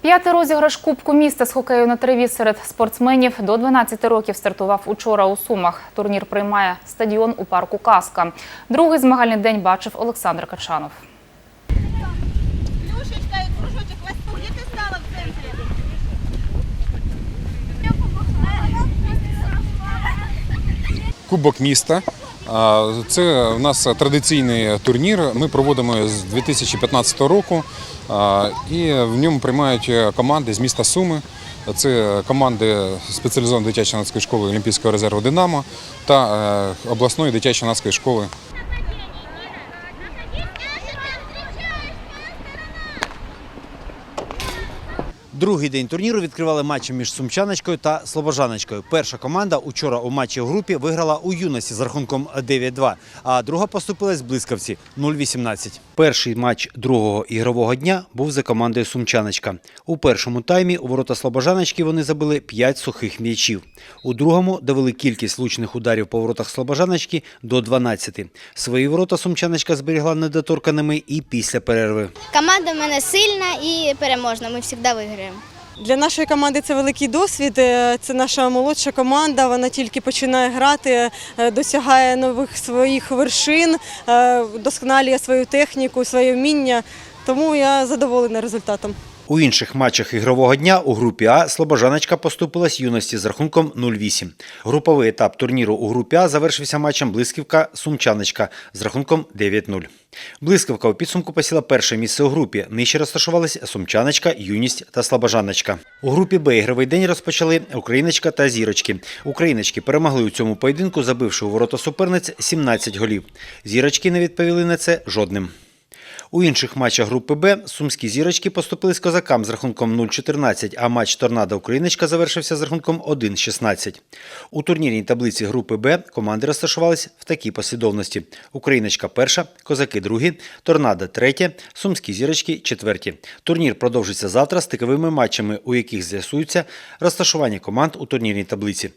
П'ятий розіграш Кубку міста з хокею на траві серед спортсменів до 12 років стартував учора у Сумах. Турнір приймає стадіон у парку Каска. Другий змагальний день бачив Олександр Качанов. Кубок міста. Це в нас традиційний турнір. Ми проводимо з 2015 року і в ньому приймають команди з міста Суми. Це команди спеціалізованої дитячої нацької школи Олімпійського резерву Динамо та е, обласної дитячої нацької школи Другий день турніру відкривали матчі між Сумчаночкою та Слобожаночкою. Перша команда учора у матчі в групі виграла у юності з рахунком 9-2, а друга поступилась блискавці 0-18. Перший матч другого ігрового дня був за командою Сумчаночка. У першому таймі у ворота Слобожаночки вони забили 5 сухих м'ячів. У другому довели кількість влучних ударів по воротах Слобожаночки до 12. Свої ворота Сумчаночка зберігла недоторканими і після перерви. Команда в мене сильна і переможна. Ми завжди виграємо. Для нашої команди це великий досвід. Е, Це наша молодша команда. Вона тільки починає грати, е, досягає нових своїх вершин, досконалює свою техніку, своє вміння. Тому я задоволена результатом. У інших матчах ігрового дня у групі А Слобожаночка поступилась юності з рахунком 0-8. Груповий етап турніру у групі А завершився матчем Блисківка Сумчаночка з рахунком 9-0. Блискавка у підсумку посіла перше місце у групі. Нижче розташувались Сумчаночка, Юність та Слобожаночка. У групі Б ігровий день розпочали Україночка та Зірочки. Україночки перемогли у цьому поєдинку, забивши у ворота суперниць 17 голів. Зірочки не відповіли на це жодним. У інших матчах групи Б сумські зірочки поступили з козакам з рахунком 0-14, а матч Торнадо Україночка завершився з рахунком 1-16. У турнірній таблиці групи Б команди розташувались в такій послідовності: Україночка перша, козаки другі, Торнадо третє, сумські зірочки четверті. Турнір продовжиться завтра з стиковими матчами, у яких з'ясується розташування команд у турнірній таблиці.